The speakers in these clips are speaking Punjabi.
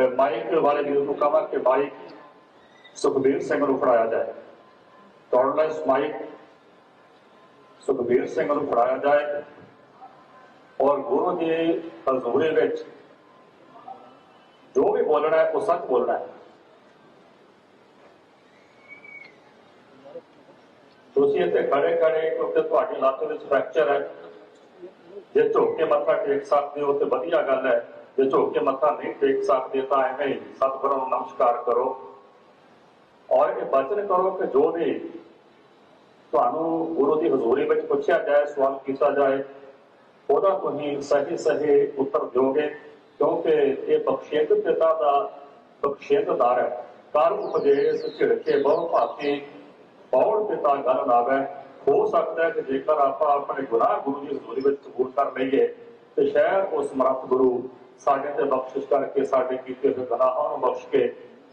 ਅਹ ਮਾਈਕ ਵਾਲੇ ਵੀਰ ਨੂੰ ਕਹਾਂ ਕਿ ਮਾਈਕ ਸੁਖਬੀਰ ਸਿੰਘ ਨੂੰ ਫੜਾਇਆ ਜਾਏ। ਕਾਰਡਲੈਸ ਮਾਈਕ ਸੁਖਬੀਰ ਸਿੰਘ ਨੂੰ ਫੜਾਇਆ ਜਾਏ ਔਰ ਗੁਰੂ ਦੀ ਹਜ਼ੂਰੀ ਵਿੱਚ ਜੋ ਵੀ ਬੋਲਣਾ ਹੈ, ਉਹ ਸੱਚ ਬੋਲਣਾ ਹੈ। ਤੁਸੀਂ ਇੱਥੇ ਖੜੇ ਖੜੇ ਕਿਉਂਕਿ ਤੁਹਾਡੀ ਲੱਤ ਵਿੱਚ ਫ੍ਰੈਕਚਰ ਹੈ। ਜੇ ਝੁੱਕ ਕੇ ਮੱਥਾ ਟੇਕ ਸਕਦੇ ਹੋ, ਤੇ ਵਧੀਆ ਗੱਲ ਹੈ। ਜੇ ਝੁੱਕ ਕੇ ਮੱਥਾ ਨਹੀਂ ਟੇਕ ਸਕਦੇ ਤਾਂ ਐਵੇਂ ਸਤਿਗੁਰੂ ਨੂੰ ਨਮਸਕਾਰ ਕਰੋ। ਔਰ ਇਹ ਬਚਨ ਕਰੋ ਕਿ ਜੋ ਵੀ ਤੁਹਾਨੂੰ ਗੁਰੂ ਦੀ ਹਜ਼ੂਰੀ ਵਿੱਚ ਪੁੱਛਿਆ ਜਾਏ, ਸਵਾਲ ਕੀਤਾ ਜਾਏ, ਉਹਦਾ ਤੁਸੀਂ ਸਹੀ ਸਹੀ ਉੱਤਰ ਦਿਓਗੇ, ਕਿਉਂਕਿ ਇਹ ਬਖਸ਼ਿੰਦ ਪਿਤਾ ਦਾ ਬਖਸ਼ਿੰਦਦਾਰ ਹੈ। ਕਰ ਉਪਦੇਸ਼ ਝਿੜਕੇ ਬਹੁ ਭਾਤੀ ਪੌੜ ਪਿਤਾ ਗੱਲ ਨਾਵੇ। ਹੋ ਸਕਦਾ ਹੈ ਕਿ ਜੇਕਰ ਆਪਾਂ ਆਪਣੇ ਗੁਨਾਹ ਗੁਰੂ ਦੀ ਹਜ਼ੂਰੀ ਵਿੱਚ ਕਬੂਲ ਕਰ ਲਈਏ, ਤੇ ਸ਼ਾਇਦ ਉਸ ਸਮਰੱਥ ਗੁਰੂ ਸਾਡੇ ਤੇ ਬਖਸ਼ਿਸ਼ ਕਰਕੇ ਸਾਡੇ ਕੀਤੇ ਹੋਏ ਗੁਨਾਹਾਂ ਨੂੰ ਬਖਸ਼ ਕੇ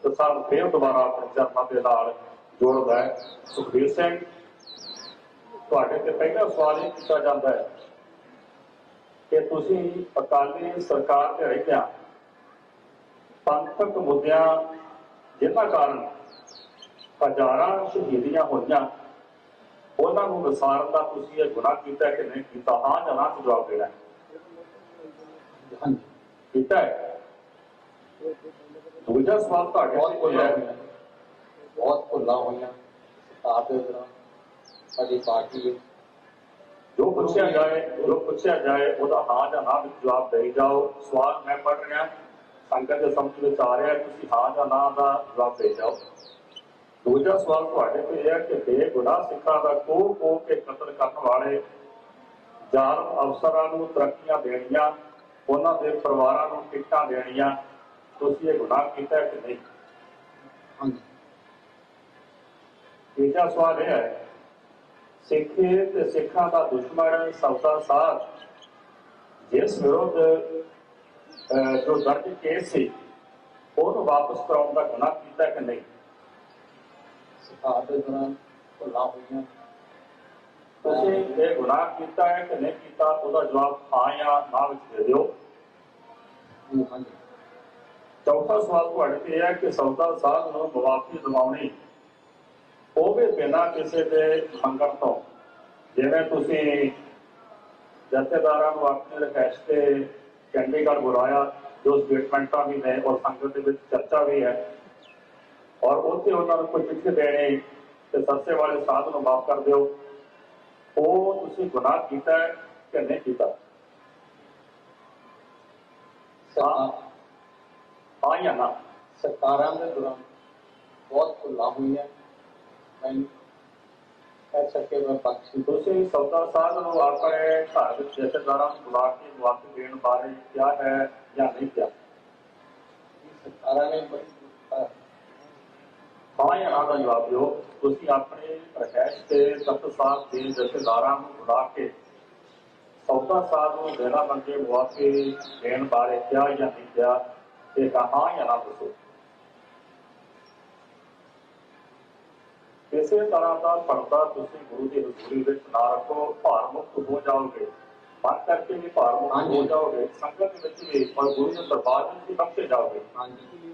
ਤੇ ਸਾਨੂੰ ਫੇਰ ਦੁਬਾਰਾ ਆਪਣੇ ਚਰਨਾਂ ਦੇ ਨਾਲ ਜੋੜਦਾ ਹੈ। ਸੁਖਬੀਰ ਸਿੰਘ, ਤੁਹਾਡੇ ਤੇ ਪਹਿਲਾ ਸਵਾਲ ਇਹ ਕੀਤਾ ਜਾਂਦਾ ਹੈ ਕਿ ਤੁਸੀਂ ਅਕਾਲੀ ਸਰਕਾਰ ਤੇ ਰਹਿੰਦਿਆਂ ਪੰਥਕ ਮੁੱਦਿਆਂ ਜਿਨ੍ਹਾਂ ਕਾਰਨ ਹਜ਼ਾਰਾਂ ਸ਼ਹੀਦੀਆਂ ਹੋਈਆਂ, ਉਹਨਾਂ ਨੂੰ ਵਿਸਾਰਨ ਦਾ ਤੁਸੀਂ ਇਹ ਗੁਨਾਹ ਕੀਤਾ ਕਿ ਨਹੀਂ ਕੀਤਾ? ਹਾਂ ਜਾਂ ਨਾ ਚ ਜਵਾਬ ਦੇਣਾ ਹਾਂਜੀ। ਕੀਤਾ ਹੈ। ਦੂਜਾ ਸਵਾਲ ਤੁਹਾਡੇ ਬਹੁਤ ਭੁੱਲਾਂ ਹੈ ਬਹੁਤ ਭੁੱਲਾਂ ਹੋਈਆਂ। ਸਰਕਾਰ ਦੇ ਦੌਰਾਨ ਸਾਡੀ ਪਾਰਟੀ ਜੋ ਪੁੱਛਿਆ ਜਾਏ ਜੋ ਪੁੱਛਿਆ ਜਾਏ ਉਹਦਾ ਹਾਂ ਜਾਂ ਨਾ ਵਿੱਚ ਜਵਾਬ ਦੇਈ ਜਾਓ। ਸਵਾਲ ਮੈਂ ਪੜ੍ਹ ਰਿਹਾ। ਸੰਗਤ ਦੇ ਸਮਝ ਵਿੱਚ ਆ ਰਿਹਾ ਤੁਸੀਂ ਹਾਂ ਜਾਂ ਨਾ ਦਾ ਜਵਾਬ ਦੇ ਜਾਓ। ਦੂਜਾ ਸਵਾਲ ਤੁਹਾਡੇ ਤੇ ਇਹ ਹੈ ਕਿ ਬੇਗੁਨਾਹ ਸਿੱਖਾਂ ਦਾ ਕੋਹ ਕੋਹ ਕੇ ਕਤਲ ਕਰਨ ਵਾਲੇ ਜ਼ਾਲਮ ਅਫਸਰਾਂ ਨੂੰ ਤਰੱਕੀਆਂ ਦੇਣੀਆਂ ਉਹਨਾਂ ਦੇ ਪਰਿਵਾਰਾਂ ਨੂੰ ਟਿਕਟਾਂ ਦੇਣੀਆਂ ਤੁਸੀਂ ਇਹ ਗੁਨਾਹ ਕੀਤਾ ਕਿ ਨਹੀਂ? ਹਾਂਜੀ। ਤੀਜਾ ਸਵਾਲ ਇਹ ਹੈ ਸਿੱਖੇ ਤੇ ਸਿੱਖਾਂ ਦਾ ਦੁਸ਼ਮਣ ਸੌਦਾ ਸਾਧ ਜਿਸ ਵਿਰੁੱਧ ਜੋ ਦਰਜ ਕੇਸ ਸੀ ਉਹਨੂੰ ਵਾਪਸ ਕਰਾਉਣ ਦਾ ਗੁਨਾਹ ਕੀਤਾ ਕਿ ਨਹੀਂ? ਸਰਕਾਰ ਦੇ ਦੌਰਾਨ ਭੁੱਲਾਂ ਹੋਈਆਂ। ਤੁਸੀਂ ਇਹ ਗੁਨਾਹ ਕੀਤਾ ਹੈ ਕਿ ਨਹੀਂ ਕੀਤਾ ਉਹਦਾ ਜਵਾਬ ਹਾਂ ਜਾਂ ਨਾ ਵਿੱਚ ਦੇ ਦਿਓ। ਚੌਥਾ ਸਵਾਲ ਤੁਹਾਡੇ ਤੇ ਹੈ ਕਿ ਸੌਦਾ ਸਾਧ ਨੂੰ ਮੁਆਫੀ ਦਿਵਾਉਣੀ ਉਹ ਵੀ ਕਿਸੇ ਦੇ ਮੰਗਣ ਤੋਂ। ਜਿਵੇਂ ਤੁਸੀਂ ਜਥੇਦਾਰਾਂ ਨੂੰ ਆਪਣੇ ਰਿਕਵੈਸਟ ਤੇ ਚੰਡੀਗੜ੍ਹ ਬੁਲਾਇਆ, ਜੋ ਸਟੇਟਮੈਂਟਾਂ ਵੀ ਨੇ ਔਰ ਸੰਗਤ ਦੇ ਵਿੱਚ ਚਰਚਾ ਵੀ ਹੈ, ਔਰ ਉੱਥੇ ਉਹਨਾਂ ਨੂੰ ਕੋਈ ਚਿੱਠੀ ਦੇਣੀ ਤੇ ਸੱਸੇ ਵਾਲੇ ਸਾਧ ਨੂੰ ਮਾਫ ਕਰ ਦਿਓ। ਉਹ ਤੁਸੀਂ ਗੁਨਾਹ ਕੀਤਾ ਹੈ ਕਿ ਨਹੀਂ ਕੀਤਾ? ਜਾਂ ਨਾ? ਸਰਕਾਰਾਂ ਦੇ ਦੌਰਾਨ ਬਹੁਤ ਭੁੱਲਾਂ ਹੋਈਆਂ। ਮੈਂ ਕਹਿ ਸਕੇ ਮੈਂ ਪੱਖੀ ਤੁਸੀਂ ਸੌਦਾ ਸਾਧ ਨੂੰ ਆਪਣੇ ਘਰ ਵਿੱਚ ਜਥੇਦਾਰਾਂ ਨੂੰ ਬੁਲਾ ਕੇ ਮੁਆਫੀ ਦੇਣ ਬਾਰੇ ਕਿਹਾ ਹੈ ਜਾਂ ਨਹੀਂ ਕਿਹਾ? ਸਰਕਾਰਾਂ ਨੇ ਬੜੀ ਅਹ, ਹਾਂ ਦਾ ਜਵਾਬ ਦਿਓ। ਤੁਸੀਂ ਆਪਣੇ ਪ੍ਰਕਾਸ਼ ਤੇ ਸਤ ਸਾਧ ਦੇ ਜਥੇਦਾਰਾਂ ਨੂੰ ਬੁਲਾ ਕੇ ਸੌਦਾ ਸਾਧ ਨੂੰ ਦੇਣਾ ਮੰਗੇ ਮੁਆਫੀ ਦੇਣ ਬਾਰੇ ਕਿਹਾ ਜਾਂ ਨਹੀਂ ਕਿਹਾ ਤੇ ਕਹਾ ਜਾਂ ਨਾ ਦੱਸੋ। ਕਿਸੇ ਤਰ੍ਹਾਂ ਦਾ ਪਰਦਾ ਤੁਸੀਂ ਗੁਰੂ ਦੀ ਹਜ਼ੂਰੀ ਵਿੱਚ ਨਾ ਰੱਖੋ ਭਾਰ ਮੁਕਤ ਹੋ ਜਾਓਗੇ। ਮਨ ਕਰਕੇ ਵੀ ਭਾਰ ਮੁਕਤ ਹੋ। ਜਾਓਗੇ ਸੰਗਤ ਵਿੱਚ ਵੀ ਔਰ ਗੁਰੂ ਦੇ ਦਰਬਾਰ ਵਿੱਚ ਵੀ ਬਖਸ਼ੇ ਜਾਓਗੇ। ਹਾਂਜੀ।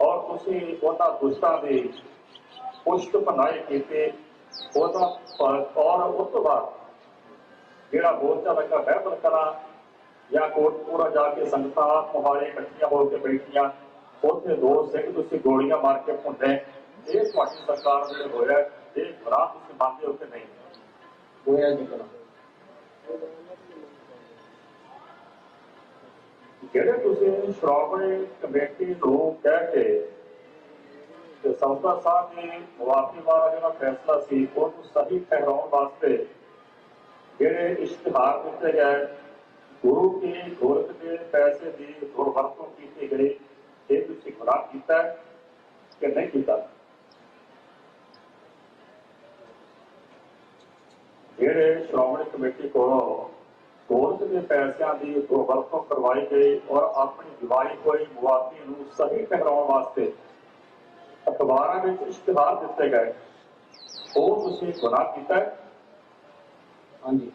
ਔਰ ਤੁਸੀਂ ਉਹਨਾਂ ਦੁਸ਼ਟਾਂ ਦੇ ਪੁਸ਼ਟ ਬਣਾਏ ਕੀਤੇ, ਉਹਦਾ ਔਰ ਉਸ ਤੋਂ ਬਾਅਦ ਜਿਹੜਾ ਮੋਰਚਾ ਲੱਗਾ ਬਹਿਬਲ ਕਲਾ ਜਾਂ ਕੋਟਪੂਰਾ ਜਾ ਕੇ ਸੰਗਤਾਂ, ਮੁਹਾਰੇ ਇਕੱਠੀਆਂ ਹੋ ਕੇ ਬੈਠੀਆਂ, ਉੱਥੇ ਦੋ ਸਿੰਘ ਤੁਸੀਂ ਗੋਲੀਆਂ ਮਾਰ ਕੇ ਭੁੰਡੇ ਇਹ ਤੁਹਾਡੀ ਸਰਕਾਰ ਵੇਲੇ ਹੋਇਆ, ਇਹ ਗੁਨਾਹ ਤੁਸੀਂ ਮੰਨਦੇ ਹੋ ਕਿ ਨਹੀਂ? ਹੋਇਆ ਜੀ ਕਰਾਂ। ਜਿਹੜੇ ਤੁਸੀਂ ਸ਼੍ਰੋਮਣੀ ਕਮੇਟੀ ਨੂੰ ਕਹਿ ਕੇ ਤੇ ਸੰਤਾ ਸਾਹਿਬ ਨੇ ਮੁਆਫੀ ਵਾਲਾ ਜਿਹੜਾ ਫੈਸਲਾ ਸੀ, ਉਹਨੂੰ ਸਹੀ ਠਹਿਰਾਉਣ ਵਾਸਤੇ ਜਿਹੜੇ ਇਸ਼ਤਿਹਾਰ ਦਿੱਤੇ ਗਏ, ਗੁਰੂ ਕੀ ਗੋਲਕ ਦੇ ਪੈਸੇ ਦੀ ਦੁਰਵਰਤੋਂ ਕੀਤੀ ਗਈ, ਇਹ ਤੁਸੀਂ ਖਰਾਬ ਕੀਤਾ ਕਿ ਨਹੀਂ ਕੀਤਾ? ਜਿਹੜੇ ਸ਼੍ਰੋਮਣੀ ਕਮੇਟੀ ਕੋਲੋਂ ਗੋਲਕ ਦੇ ਪੈਸਿਆਂ ਦੀ ਵਰਤੋਂ ਕਰਵਾਈ ਗਈ ਔਰ ਆਪਣੀ ਦਿਵਾਈ ਹੋਈ ਮੁਆਫੀ ਨੂੰ ਸਹੀ ਠਹਿਰਾਉਣ ਵਾਸਤੇ ਅਖਬਾਰਾਂ ਵਿੱਚ ਇਸ਼ਤਿਹਾਰ ਦਿੱਤੇ ਗਏ। ਉਹ ਤੁਸੀਂ ਗੁਨਾਹ ਕੀਤਾ ਹੈ? ਹਾਂਜੀ।